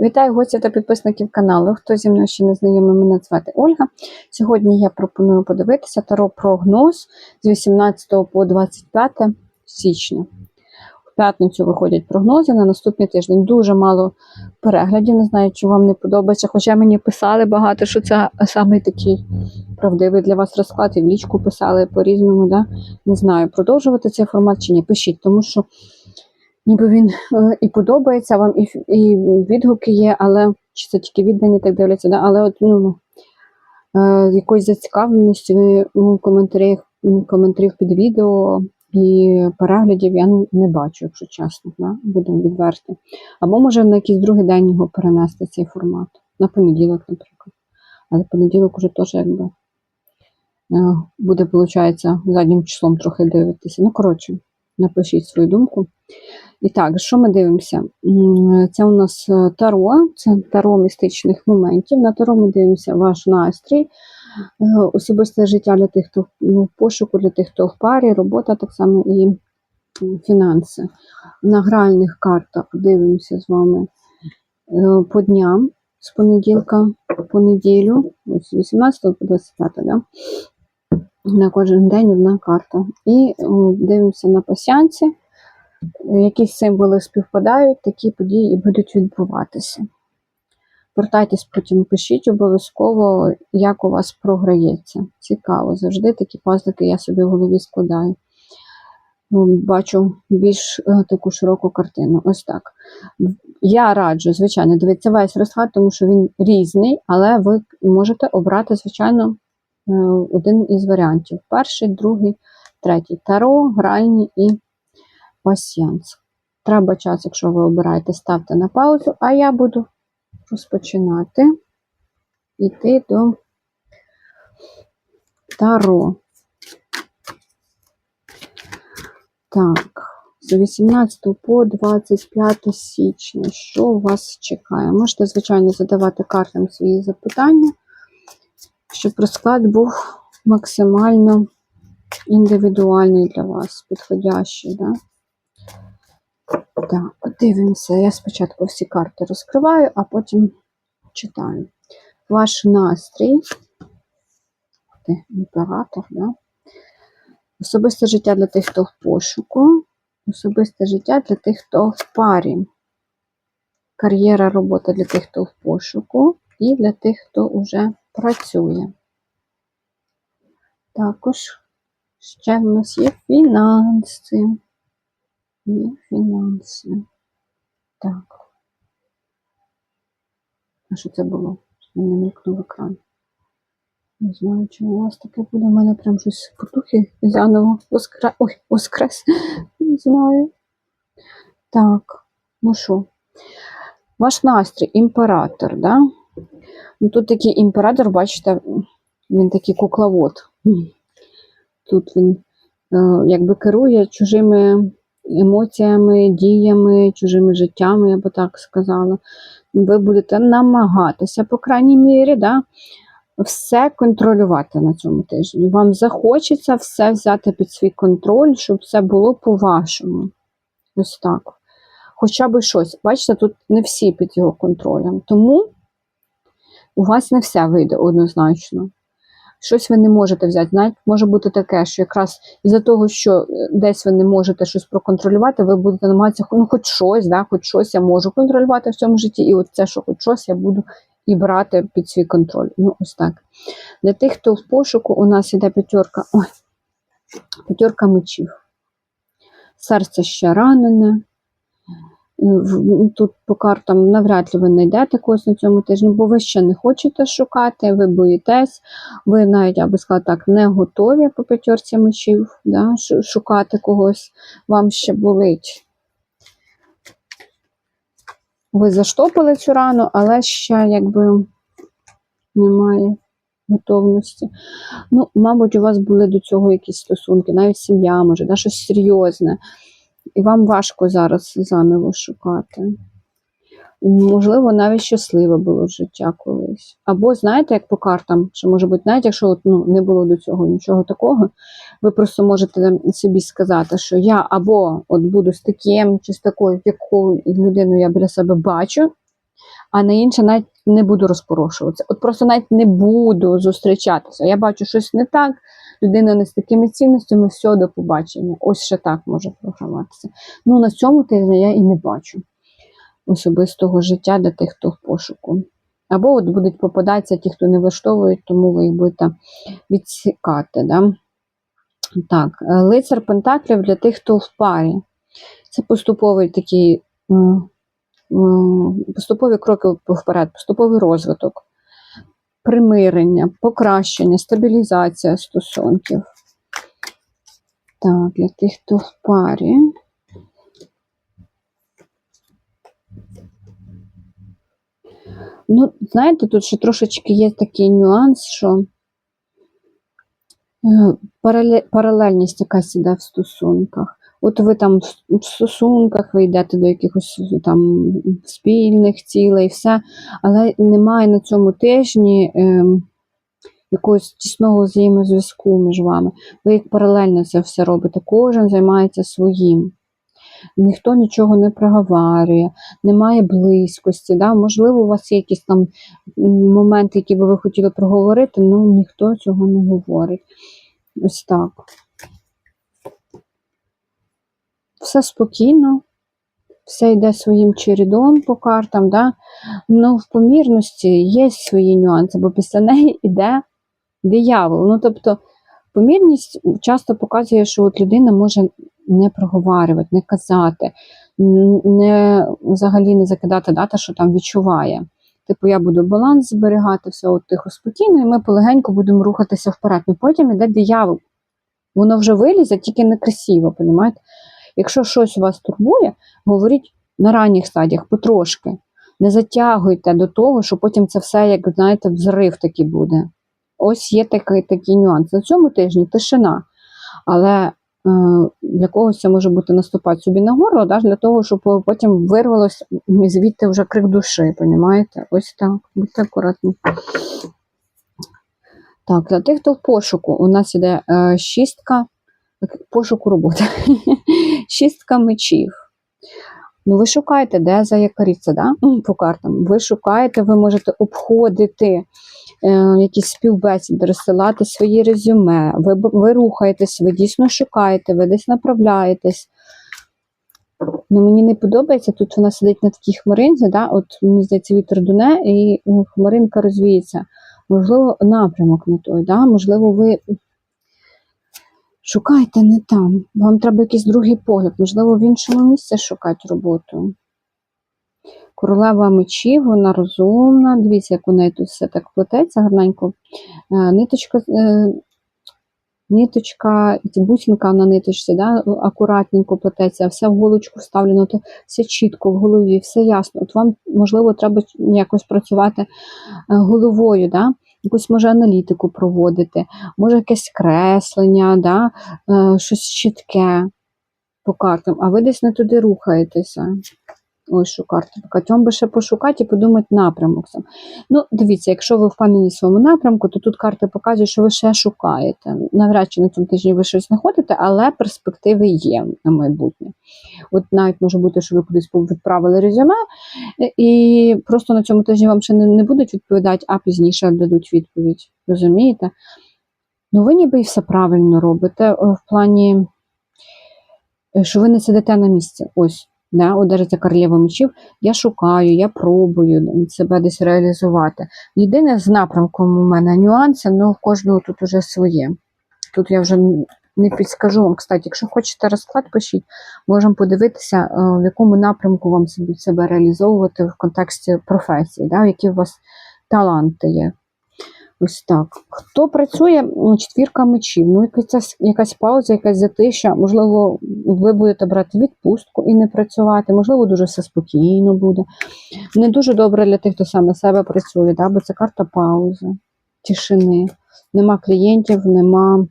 Вітаю гостя та підписників каналу. Хто зі мною ще не знайомий, мене звати Ольга. Сьогодні я пропоную подивитися таро прогноз з 18 по 25 січня. В п'ятницю виходять прогнози на наступний тиждень. Дуже мало переглядів. Не знаю, чи вам не подобається. Хоча мені писали багато, що це саме такий правдивий для вас розклад, і в лічку писали по-різному. Да? Не знаю, продовжувати цей формат чи ні. Пишіть, тому що ніби він е, і подобається вам, і, і відгуки є, але чи це тільки віддані так дивляться, да? але от ну, е, якоїсь зацікавленості ну, коментарів, коментарів під відео і переглядів я ну, не бачу, якщо чесно, да? будемо відверті. Або може на якийсь другий день його перенести цей формат, на понеділок, наприклад. Але понеділок уже теж якби е, буде, виходить, заднім числом трохи дивитися. Ну, коротше, напишіть свою думку. І так, що ми дивимося? Це у нас е, таро, це таро містичних моментів. На таро ми дивимося ваш настрій, е, особисте життя для тих, хто ну, в пошуку, для тих, хто в парі, робота так само і фінанси. На гральних картах дивимося з вами е, по дням з понеділка по неділю, з 18 по 25, да? на кожен день одна карта. І дивимося на пасянці якісь символи співпадають, такі події і будуть відбуватися. Вертайтесь потім, пишіть обов'язково, як у вас програється. Цікаво, завжди такі пазлики я собі в голові складаю. Ну, Бачу більш е, таку широку картину. Ось так. Я раджу, звичайно, дивитися весь розклад, тому що він різний, але ви можете обрати, звичайно, е, один із варіантів: перший, другий, третій. Таро, гральні і пасіянс. Треба час, якщо ви обираєте, ставте на паузу, а я буду розпочинати йти до Таро. Так, з 18 по 25 січня. Що у вас чекає? Можете, звичайно, задавати картам свої запитання, щоб розклад був максимально індивідуальний для вас, підходящий. Да? Так, дивимося. Я спочатку всі карти розкриваю, а потім читаю. Ваш настрій. Імператор, да? Особисте життя для тих, хто в пошуку. Особисте життя для тих, хто в парі. Кар'єра, робота для тих, хто в пошуку, і для тих, хто вже працює. Також ще в нас є фінанси. Є фінанси. Так. А що це було? Що не мількнув екран. Не знаю, чи у вас таке буде. У мене прям щось потухи і заново воскрес. Ой, воскрес. Не знаю. Так, ну що? Ваш настрій, імператор, да? Ну, тут такий імператор, бачите, він такий кукловод. Тут він е, якби керує чужими емоціями, діями, чужими життями, я би так сказала. Ви будете намагатися, по крайній мірі, да, все контролювати на цьому тижні. Вам захочеться все взяти під свій контроль, щоб все було по-вашому. Ось так. Хоча б щось. Бачите, тут не всі під його контролем. Тому у вас не все вийде однозначно. Щось ви не можете взяти. Знаєте, може бути таке, що якраз із-за того, що е, десь ви не можете щось проконтролювати, ви будете намагатися, ну, хоч щось, да, хоч щось я можу контролювати в цьому житті, і от це, що хоч щось, я буду і брати під свій контроль. Ну, ось так. Для тих, хто в пошуку, у нас іде п'ятерка, ой, п'ятерка мечів. Серце ще ранене. В- Тут по картам навряд ли ви знайдете когось на цьому тижні, бо ви ще не хочете шукати, ви боїтесь, ви навіть, я би сказала так, не готові по п'ятерці мечів да, шукати когось, вам ще болить. Ви заштопали цю рану, але ще якби немає готовності. Ну, мабуть, у вас були до цього якісь стосунки, навіть сім'я, може, да, щось серйозне. І вам важко зараз заново шукати. Можливо, навіть щасливе було життя колись. Або, знаєте, як по картам, що може бути, навіть якщо от, ну, не було до цього нічого такого, ви просто можете собі сказати, що я або от буду з таким чи з такою, яку людину я біля себе бачу, а на інше навіть не буду розпорошуватися. От просто навіть не буду зустрічатися. Я бачу щось не так, людина не з такими цінностями, все, до побачення. Ось ще так може програмуватися. Ну, на цьому тижні я і не бачу особистого життя для тих, хто в пошуку. Або от будуть попадатися ті, хто не влаштовують, тому ви їх будете відсікати. Да? Так, лицар Пентаклів для тих, хто в парі. Це поступовий такий, поступові кроки вперед, поступовий розвиток, примирення, покращення, стабілізація стосунків. Так, для тих, хто в парі. Ну, знаєте, тут ще трошечки є такий нюанс, що е, паралельність якась іде в стосунках. От ви там в- стосунках, ви йдете до якихось там спільних цілей, все, але немає на цьому тижні ем, якогось тісного взаємозв'язку між вами. Ви як паралельно це все робите. Кожен займається своїм. Ніхто нічого не проговорює, немає близькості. Да? Можливо, у вас є якісь там моменти, які би ви хотіли проговорити, але ніхто цього не говорить. Ось так. Все спокійно, все йде своїм чередом по картам. Да? Ну, в помірності є свої нюанси, бо після неї йде диявол. Ну, тобто, помірність часто показує, що от людина може не проговорювати, не казати, не взагалі не закидати дата, що там відчуває. Типу, я буду баланс зберігати, все от тихо, спокійно, і ми полегенько будемо рухатися вперед. Ну потім іде диявол. Воно вже вилізе, тільки некрасиво, понімаєте? Якщо щось вас турбує, говоріть на ранніх стадіях, потрошки. Не затягуйте до того, що потім це все, як знаєте, взрив такий буде. Ось є такий, такий нюанс. На цьому тижні тишина. Але е, для когось це може бути наступати собі на горло, да, для того, щоб потім вирвалося звідти вже крик душі, понімаєте? Ось так. Будьте акуратні. Так, для тих, хто в пошуку, у нас іде е, шістка пошуку роботи. Шістка мечів. Ну, ви шукаєте, де заякоріться, да? По картам. Ви шукаєте, ви можете обходити е, якісь співбесіди, розсилати свої резюме. Ви, ви рухаєтесь, ви дійсно шукаєте, ви десь направляєтесь. Ну, мені не подобається, тут вона сидить на такій хмаринці, да? от мені здається, вітер дуне, і ну, хмаринка розвіється. Можливо, напрямок не той, да? можливо, ви шукаєте не там. Вам треба якийсь другий погляд, можливо, в іншому місці шукати роботу. Королева мечів, вона розумна. Дивіться, як у неї тут все так плететься гарненько. Е, Ниточка, е, ниточка, бусинка на ниточці, да, акуратненько плететься, все в голочку вставлено, то все чітко в голові, все ясно. От вам, можливо, треба якось працювати е, головою, да? Якусь може аналітику проводити, може якесь креслення, да? е, щось чітке по картам, а ви десь не туди рухаєтеся. Що карта така. Би ще пошукати і подумати напрямок сам. Ну, дивіться, якщо ви впевнені в своєму напрямку, то тут карти показують, що ви ще шукаєте. Навряд чи на цьому тижні ви щось знаходите, але перспективи є на майбутнє. От навіть може бути, що ви кудись відправили резюме, і просто на цьому тижні вам ще не, не будуть відповідати, а пізніше дадуть відповідь. Розумієте? Ну, ви ніби і все правильно робите е, в плані, е, що ви не сидите на місці. Ось. Да, одержиться королева мечів, я шукаю, я пробую себе десь реалізувати. Єдине з напрямком у мене нюанси, ну в кожного тут уже своє. Тут я вже не підскажу вам, кстати, якщо хочете розклад, пишіть, можемо подивитися, е, в якому напрямку вам себе реалізовувати в контексті професії, да, які у вас таланти є. Ось так. Хто працює, четвірка мечів, ну якась, якась пауза, якась затища, можливо, ви будете брати відпустку і не працювати, можливо, дуже все спокійно буде. Не дуже добре для тих, хто сам на себе працює, да, бо це карта паузи, тишини. Нема клієнтів, нема,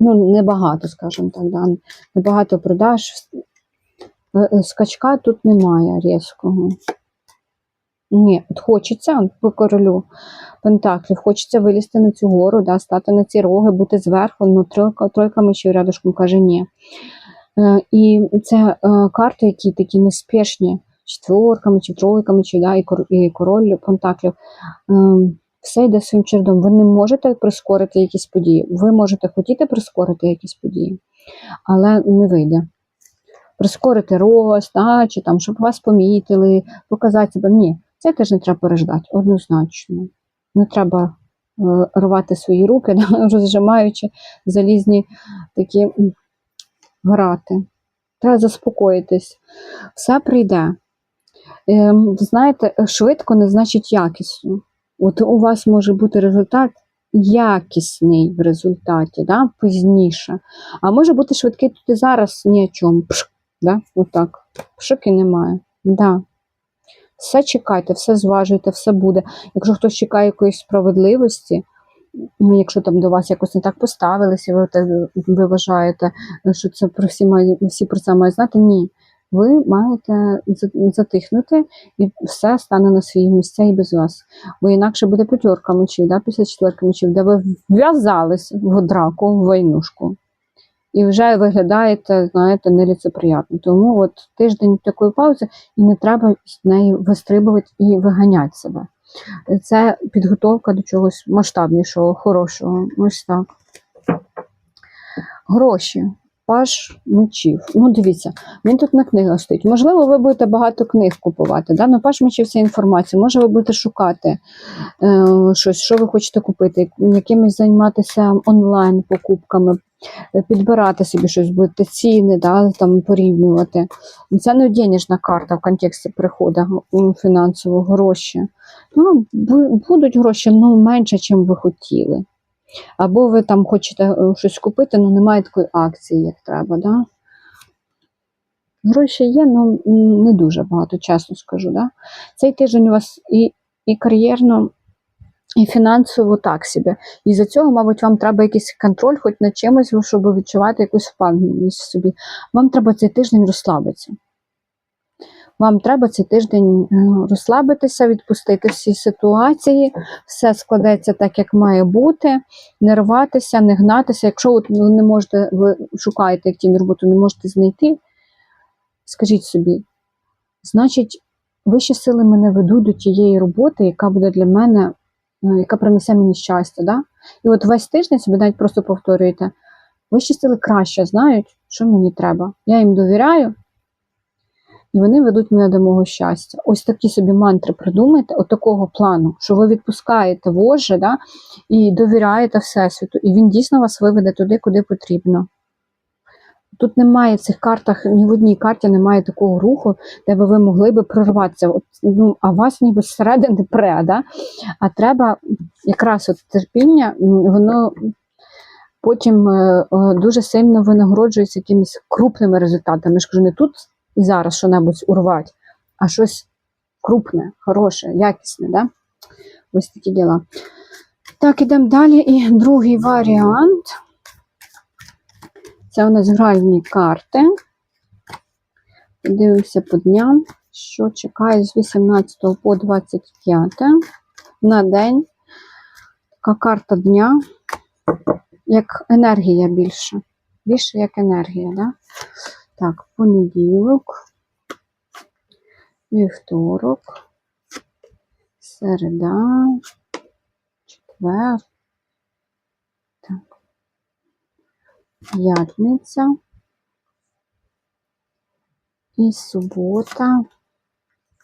ну, небагато, скажімо так, да, небагато продаж. Е, е, Скачка тут немає різкого. Ні, от хочеться по королю Пентаклів, хочеться вилізти на цю гору, да, стати на ці роги, бути зверху, ну тройка, тройка мечів рядышком каже ні. Е, і це е, карти, які такі неспішні, четверками, чи тройками, чи да, і, кор, і король пентаклів. Ем, все йде своїм чередом. Ви не можете прискорити якісь події. Ви можете хотіти прискорити якісь події, але не вийде. Прискорити рост, да, чи там, щоб вас помітили, показати себе. Ні, це теж не треба переждати, однозначно. Не треба е, рвати свої руки, розжимаючи залізні такі грати. Треба заспокоїтись. Все прийде. Ем, знаєте, швидко не значить якісно. От у вас може бути результат якісний в результаті, да? пізніше. А може бути швидкий тут і зараз ні о чому. Пшк, да? Отак. Пшик і немає. Да. Все чекайте, все зважуйте, все буде. Якщо хтось чекає якоїсь справедливості, ну, якщо там до вас якось не так поставилися, ви, ви вважаєте, що це про всі, мають, всі про це мають знати, ні. Ви маєте затихнути, і все стане на свої місця і без вас. Бо інакше буде п'ятерка мечів, да, після четверки мечів, де ви вв'язались в драку, в войнушку. І вже виглядаєте, знаєте, неліцеприятно. Тому от тиждень такої паузи, і не треба з неї вистрибувати і виганяти себе. Це підготовка до чогось масштабнішого, хорошого. Ось так. Гроші. Паш мечів. Ну, дивіться, він тут на книгах стоїть. Можливо, ви будете багато книг купувати. Да? Ну, паш мечів це інформація. Може, ви будете шукати е, щось, що ви хочете купити, якимось займатися онлайн покупками, е, підбирати собі щось, будете ціни, да, там, порівнювати. Це не денежна карта в контексті приходу фінансового гроші. Ну, будуть гроші ну, менше, ніж ви хотіли. Або ви там хочете е, щось купити, але немає такої акції, як треба. Да? Гроші є, але не дуже багато, чесно скажу. Да? Цей тиждень у вас і, і кар'єрно, і фінансово так собі. І за цього, мабуть, вам треба якийсь контроль, хоч над чимось, щоб відчувати якусь впевненість собі. Вам треба цей тиждень розслабитися. Вам треба цей тиждень е, розслабитися, відпустити всі ситуації, все складеться так, як має бути, не рватися, не гнатися. Якщо от ви не можете, ви шукаєте активну роботу, не можете знайти, скажіть собі, значить, вищі сили мене ведуть до тієї роботи, яка буде для мене, е, яка принесе мені щастя. Да? І от весь тиждень собі навіть просто повторюєте, вищі сили краще знають, що мені треба. Я їм довіряю, і вони ведуть мене до мого щастя. Ось такі собі мантри придумайте, от такого плану, що ви відпускаєте воже, да, і довіряєте Всесвіту, і він дійсно вас виведе туди, куди потрібно. Тут немає в цих картах, ні в одній карті немає такого руху, де би ви могли би прорватися. От, ну, а вас ніби зсередини пре, да? а треба якраз от терпіння, воно потім е, е, дуже сильно винагороджується якимись крупними результатами. Я ж кажу, не тут і зараз що-небудь урвати, а щось крупне, хороше, якісне. Да? Ось такі діла. Так, ідемо далі. І другий варіант. Це у нас гральні карти. Дивимося по дням, що чекає з 18 по 25 на день. Така карта дня, як енергія більше. Більше як енергія, да? Так, понеділок, вівторок, середа, четвер, так, п'ятниця і субота,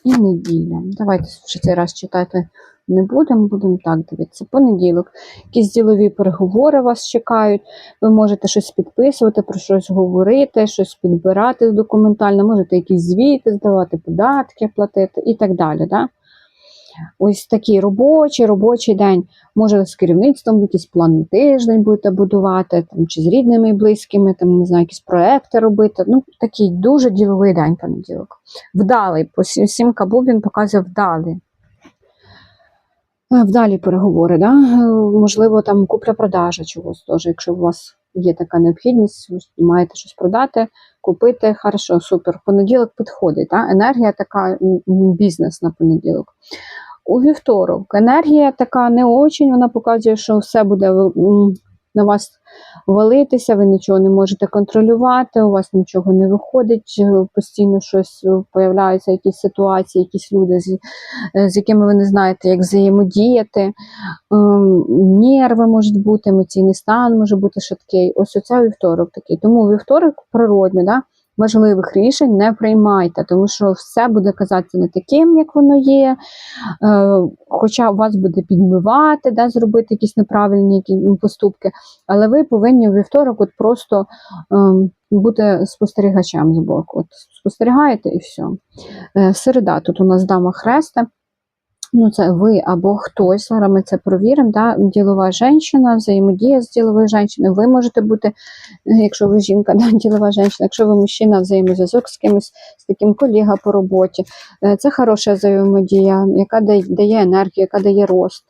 і неділя. Давайте вже цей раз читати не будемо, будемо так дивитися. Понеділок. Якісь ділові переговори вас чекають. Ви можете щось підписувати, про щось говорити, щось підбирати документально, можете якісь звіти здавати, податки платити і так далі. Да? Ось такий робочий, робочий день. Може, з керівництвом якийсь план на тиждень будете будувати, там, чи з рідними і близькими, там, не знаю, якісь проекти робити. Ну, такий дуже діловий день понеділок. Вдалий. Сімка бубін показує вдалий. Е, Вдалі переговори, да? Е, можливо, там купля-продажа чогось теж, якщо у вас є така необхідність, маєте щось продати, купити, хорошо, супер. Понеділок підходить. Да? Енергія така бізнес на понеділок. У вівторок енергія така не очень, вона показує, що все буде на вас валитися, ви нічого не можете контролювати, у вас нічого не виходить, е, постійно щось е, появляються, якісь ситуації, якісь люди, з, е, з якими ви не знаєте, як взаємодіяти. Ем, Нерви можуть бути, емоційний стан може бути шаткий. Ось оце вівторок такий. Тому вівторок природний, да? Важливих рішень не приймайте, тому що все буде казатися не таким, як воно є. Е, хоча вас буде підмивати, да, зробити якісь неправильні поступки, але ви повинні у вівторок от просто е, бути спостерігачем з боку. От спостерігаєте і все. Е, середа, тут у нас дама хреста. Ну, це ви або хтось, зараз ми це провіримо. Да? Ділова жінка, взаємодія з діловою жінкою. Ви можете бути, якщо ви жінка, да, ділова жінка, якщо ви мужчина, взаємозв'язок з кимось, з таким колега по роботі. Е, Це хороша взаємодія, яка дає енергію, яка дає рост.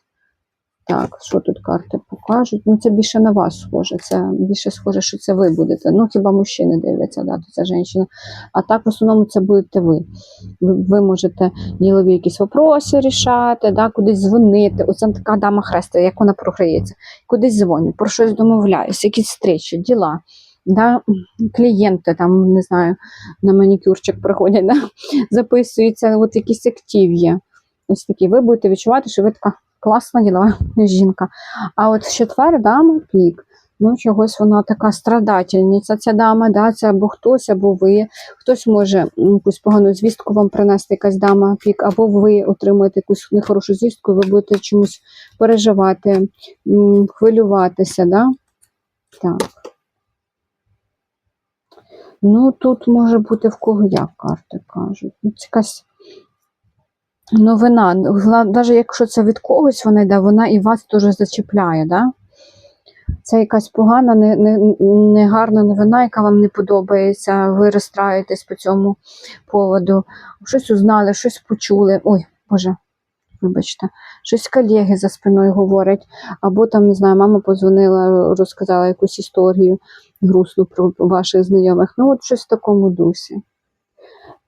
Так, що тут карти покажуть? Ну, це більше на вас схоже. Це більше схоже, що це ви будете. Ну, хіба мужчини дивляться, да, то це жінка. А так, в основному, це будете ви. Ви, ви можете ділові якісь вопроси рішати, да, кудись дзвонити. Оце така дама хреста, як вона програється. Кудись дзвоню, про щось домовляюсь, якісь зустрічі, діла. Да, клієнти там, не знаю, на манікюрчик приходять, да, записуються, от якісь актив є. Ось такі. Ви будете відчувати, що ви така класна ділова жінка. А от четвер дама пік. Ну, чогось вона така страдательниця, ця дама, да, це або хтось, або ви. Хтось може якусь погану звістку вам принести, якась дама пік, або ви отримаєте якусь нехорошу звістку, ви будете чомусь переживати, хвилюватися. Да? Так. Ну, тут може бути в кого як карти кажуть. Ну, це якась новина. Навіть якщо це від когось вона йде, вона і вас теж зачіпляє. Да? Це якась погана, не, не, негарна новина, яка вам не подобається. Ви розстраєтесь по цьому поводу. Щось узнали, щось почули. Ой, Боже, вибачте, щось колеги за спиною говорять. Або там, не знаю, мама подзвонила, розказала якусь історію грустну про ваших знайомих. Ну, от щось в такому дусі.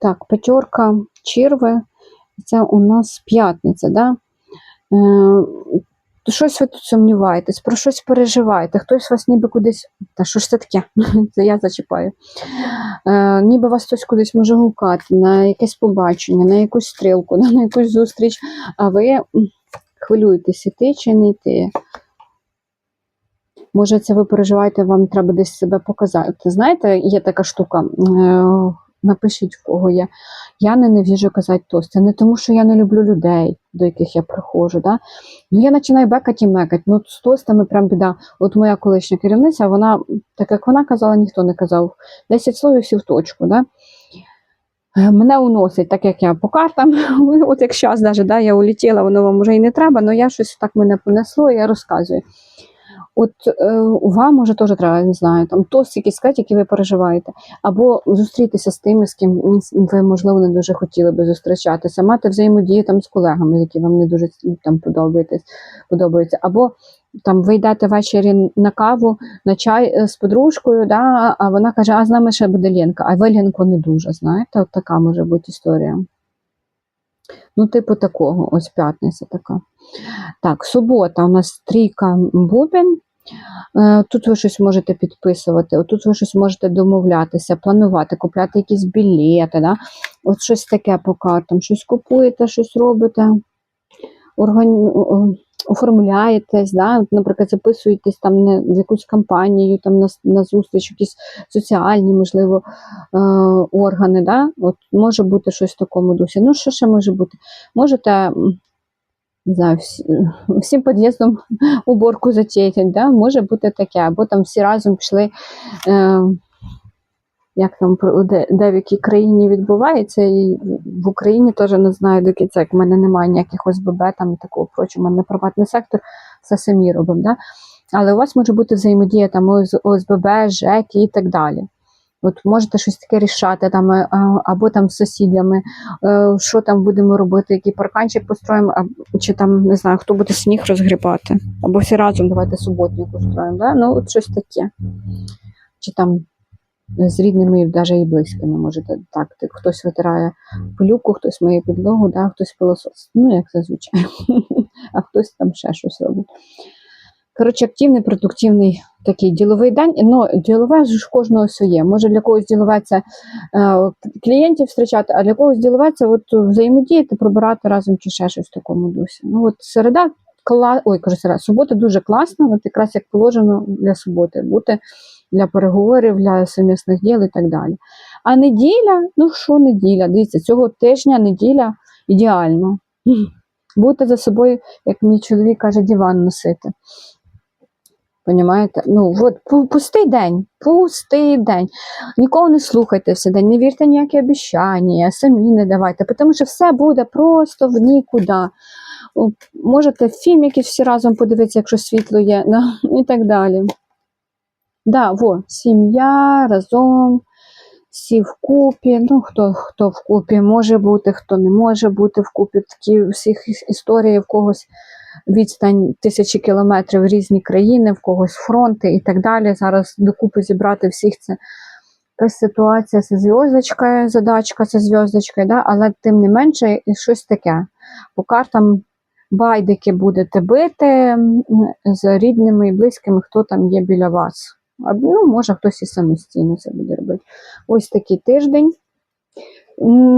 Так, п'ятерка черви. Це у нас п'ятниця, да? Е, щось ви тут сумніваєтесь, про щось переживаєте, хтось вас ніби кудись. Та що ж це таке? Це я зачіпаю. Е, ніби вас хтось кудись може гукати на якесь побачення, на якусь стрілку, на якусь зустріч, а ви хвилюєтесь, іти чи не йти. Може, це ви переживаєте, вам треба десь себе показати. Знаєте, є така штука. е, Напишіть, в кого є. Я ненавіжу казати тост. Це не тому, що я не люблю людей, до яких я приходжу. Да? Ну, я починаю бекати і мекати. Ну, з тостами прям біда. От моя колишня керівниця, вона, так як вона казала, ніхто не казав. 10 слов і всі в точку. Да? Мене уносить, так як я по картам. От як зараз, даже, да, я улетіла, воно вам вже і не треба, але я щось так мене понесло, і я розказую. От е, вам може теж треба, не знаю, там тост якийсь сказати, який ви переживаєте, або зустрітися з тими, з ким ви, можливо, не дуже хотіли би зустрічатися, мати взаємодію там з колегами, які вам не дуже там подобаються, або там ви йдете ввечері на каву, на чай е, з подружкою, да, а вона каже, а з нами ще буде Ленка, а ви Ленку не дуже, знаєте, от така може бути історія. Ну, типу такого, ось п'ятниця така. Так, субота у нас трійка бубен. Е, Тут ви щось можете підписувати, тут ви щось можете домовлятися, планувати, купляти якісь білети, да? от щось таке по картам, щось купуєте, щось робите, органі... оформляєтесь, да? Наприклад, записуєтесь там на якусь компанію, там на, на зустріч, якісь соціальні, можливо, е, органи. Да? От може бути щось в такому дусі. Ну, що ще може бути? Можете. Не знаю, всі, всім під'їздом уборку затіять, да? може бути таке, або там всі разом пішли, е, як там де, де в якій країні відбувається, і в Україні теж не знаю до кінця, як в мене немає ніяких ОСББ там і такого прочого, у мене приватний сектор, все самі робимо. Да? Але у вас може бути взаємодія там ОСББ, ЖЕК і так далі. От можете щось таке рішати там, е, або там з сусідами, е, що там будемо робити, який парканчик построїмо, чи там не знаю, хто буде сніг розгрібати, або всі разом давайте суботник устроїмо. Да? Ну, от щось таке. Чи там з рідними, навіть і близькими можете так. ти- Хтось витирає пилюку, хтось миє підлогу, да? хтось пилосос. Ну, як зазвичай. а хтось там ще щось робить. Коротше, активний, продуктивний такий діловий день. Ну, ділове ж кожного своє. Може для когось ділове це клієнтів зустрічати, а для когось ділове це от взаємодіяти, пробирати разом чи ще щось в такому дусі. Ну, от середа кла... Ой, кажу, середа, субота дуже класна, от якраз як положено для суботи, бути для переговорів, для сумісних діл і так далі. А неділя, ну що неділя? Дивіться, цього тижня неділя ідеально. Будете за собою, як мій чоловік каже, диван носити. Понімаєте? Ну, от пустий день, пустий день. Нікого не слухайте все день, не вірте ніякі обіцяння, самі не давайте, тому що все буде просто в нікуди. Можете фільм якийсь всі разом подивитися, якщо світло є, і так далі. Да, во, сім'я разом, всі вкупі. Ну, хто, хто вкупі може бути, хто не може бути вкупі. Такі всіх історії в когось відстань тисячі кілометрів в різні країни, в когось фронти і так далі. Зараз докупи зібрати всіх це ситуація, це зв'язочка, задачка, це зв'язочка, да? але тим не менше і щось таке. По картам байдики будете бити з рідними і близькими, хто там є біля вас. Ну, може, хтось і самостійно це буде робити. Ось такий тиждень.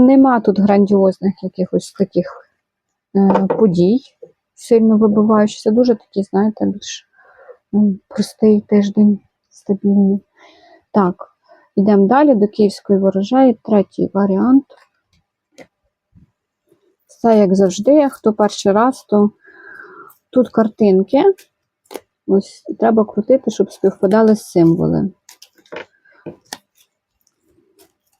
Нема тут грандіозних якихось таких е, подій, сильно вибиваючися. Дуже такий, знаєте, більш м, простий тиждень, стабільний. Так, йдемо далі до Київської ворожаї. Третій варіант. Все як завжди. Хто перший раз, то тут картинки. Ось треба крутити, щоб співпадали символи.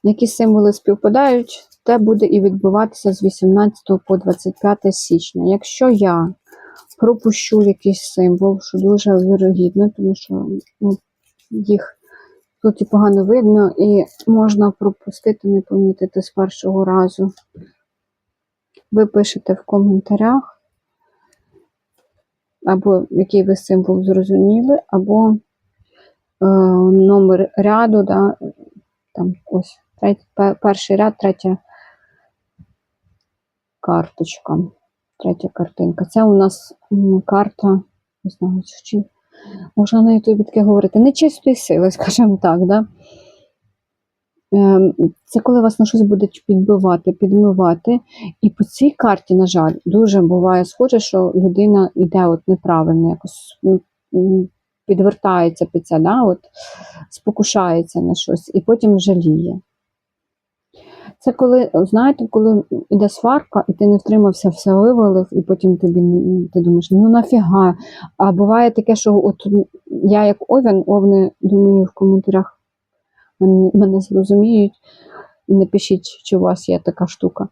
Які символи співпадають, те буде і відбуватися з 18 по 25 січня. Якщо я пропущу якийсь символ, що дуже вірогідно, тому що ну, їх тут і погано видно, і можна пропустити, не помітити з першого разу. Ви пишете в коментарях, або який ви символ зрозуміли, або е, номер ряду, да, там ось перший ряд, третя карточка, третя картинка. Це у нас карта, не знаю, чи можна на ютубі таке говорити, нечистої сили, скажімо так. Да? Ем, Це коли вас на щось будуть підбивати, підмивати. І по цій карті, на жаль, дуже буває схоже, що людина йде от неправильно, якось м, підвертається під це, да? от, спокушається на щось і потім жаліє. Це коли, знаєте, коли йде сварка, і ти не втримався, все вивалив, і потім тобі ти думаєш, ну нафіга. А буває таке, що от я як овен, овни, думаю, в коментарях мене, зрозуміють. І напишіть, чи у вас є така штука.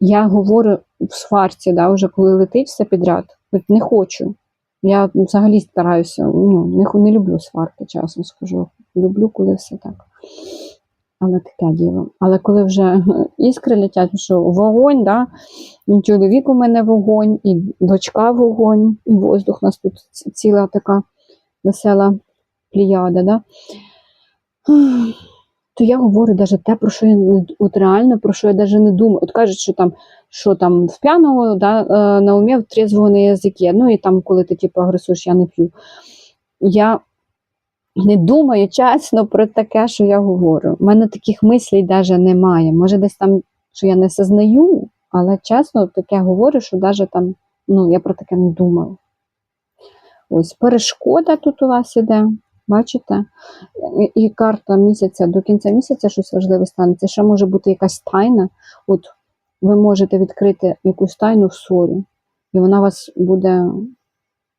Я говорю в сварці, да, вже коли летить все підряд, не хочу. Я взагалі стараюся, ну, не, не люблю сварки, чесно скажу. Люблю, коли все так. Але таке діло. Але коли вже іскри летять, що вогонь, да? чоловік у мене вогонь, і дочка вогонь, і воздух у нас тут ціла така весела пліяда. Да? То я говорю навіть те, про що я от реально, про що я навіть не думаю. От кажуть, що там, що там в п'яного да, е, на умі в трезвого на язикі. Ну і там, коли ти типу, агресуєш, я не п'ю. Я не думаю чесно про таке, що я говорю. У мене таких мислей навіть немає. Може, десь там, що я не сознаю, але чесно таке говорю, що навіть там, ну, я про таке не думала. Ось перешкода тут у вас іде. Бачите? І- карта місяця до кінця місяця щось важливе станеться. Ще може бути якась тайна. От ви можете відкрити якусь тайну в ссорі, і вона вас буде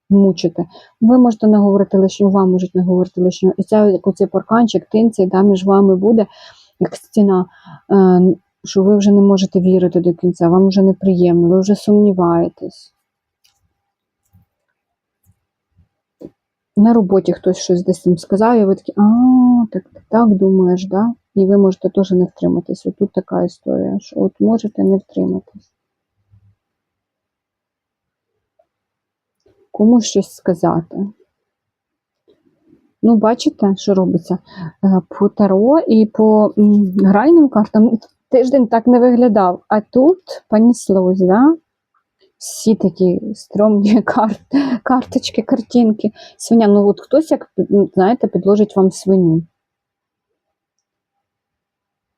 мучити. Ви можете не говорити лишнього, вам можуть не говорити лишнього. І це оцей парканчик, тинцей, да, між вами буде, як стіна, е, що ви вже не можете вірити до кінця, вам вже неприємно, ви вже сумніваєтесь. На роботі хтось щось десь їм сказав, і ви такі, а, так ти так думаєш, да? І ви можете теж не втриматись. Отут така історія, що от можете не втриматись. Комусь щось сказати. Ну, бачите, що робиться Е, по таро і по гральним картам тиждень так не виглядав. А тут понеслось, да? всі такі стрьомні карт, карточки, картинки. Свиня, ну от хтось, як знаєте, підложить вам свиню.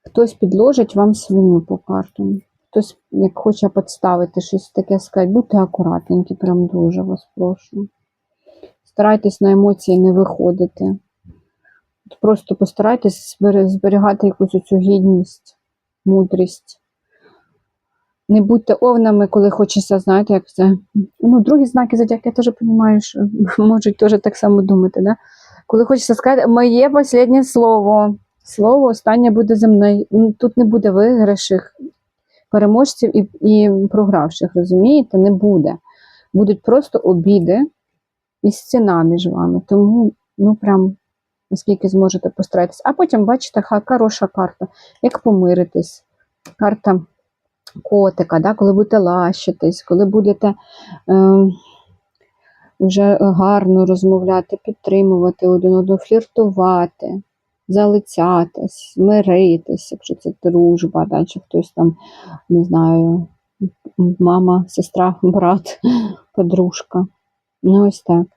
Хтось підложить вам свиню по картам. Хтось, як хоче підставити щось таке сказати, будьте акуратненькі, прям дуже вас прошу. Старайтесь на емоції не виходити. Просто постарайтесь зберігати якусь оцю гідність, мудрість. Не будьте овнами, коли хочеться, знаєте, як це. Ну, другі знаки зодіаки, я теж розумію, що можуть теж так само думати. Да? Коли хочеться сказати, моє останнє слово. Слово останнє буде за Тут не буде виграших переможців і, і програвших, розумієте? Не буде. Будуть просто обіди і стіна між вами. Тому, ну прям, наскільки зможете постаратись. А потім, бачите, хороша карта. Як помиритись. Карта котика, да, коли будете лащитись, коли будете е, вже гарно розмовляти, підтримувати один одного, фліртувати, залицятись, миритись, якщо це дружба, чи хтось там, не знаю, мама, сестра, брат, подружка. Ну, ось так.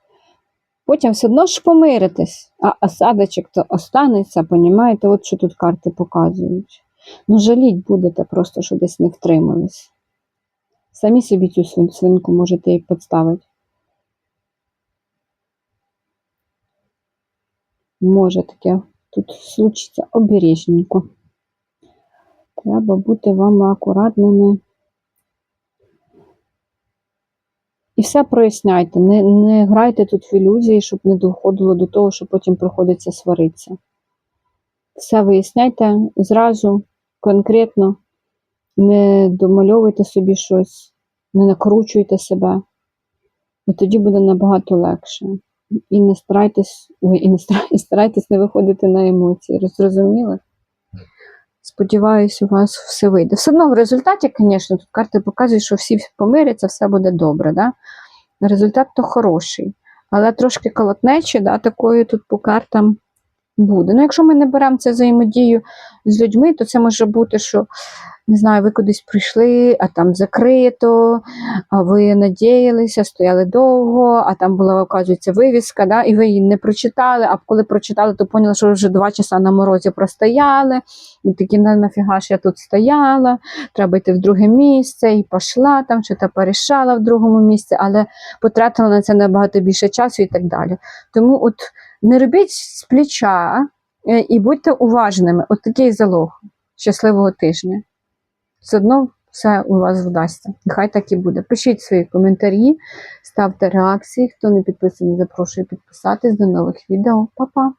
Потім все одно ж помиритесь, а осадочок то останеться, понімаєте, от що тут карти показують. Ну, жаліть будете просто, що десь не втримались. Самі собі цю свинку можете і підставити. Може таке тут случиться обережненько. Треба бути вам акуратними. І все проясняйте, не, не грайте тут в ілюзії, щоб не доходило до того, що потім приходиться сваритися. Все виясняйте зразу, конкретно, не домальовуйте собі щось, не накручуйте себе. І тоді буде набагато легше. І не старайтесь, і не старайтесь, старайтесь не виходити на емоції. Роз- Сподіваюсь, у вас все вийде. Все одно в результаті, звісно, тут карти показують, що всі помиряться, все буде добре. Да? Результат то хороший. Але трошки колотнечі, да, такої тут по картам буде. Ну, якщо ми не беремо це взаємодію з людьми, то це може бути, що не знаю, ви кудись прийшли, а там закрито, а ви надіялися, стояли довго, а там була, оказується, вивіска, да, і ви її не прочитали, а коли прочитали, то поняли, що вже два часа на морозі простояли, і такі «На- нафіга ж я тут стояла, треба йти в друге місце, і пішла там, що то порішала в другому місці, але потратила на це набагато більше часу і так далі. Тому от не робіть з плеча е, і будьте уважними. От такий залог щасливого тижня. Все одно все у вас вдасться. Нехай так і буде. Пишіть свої коментарі, ставте реакції. Хто не підписаний, запрошую підписатись. До нових відео. Па-па!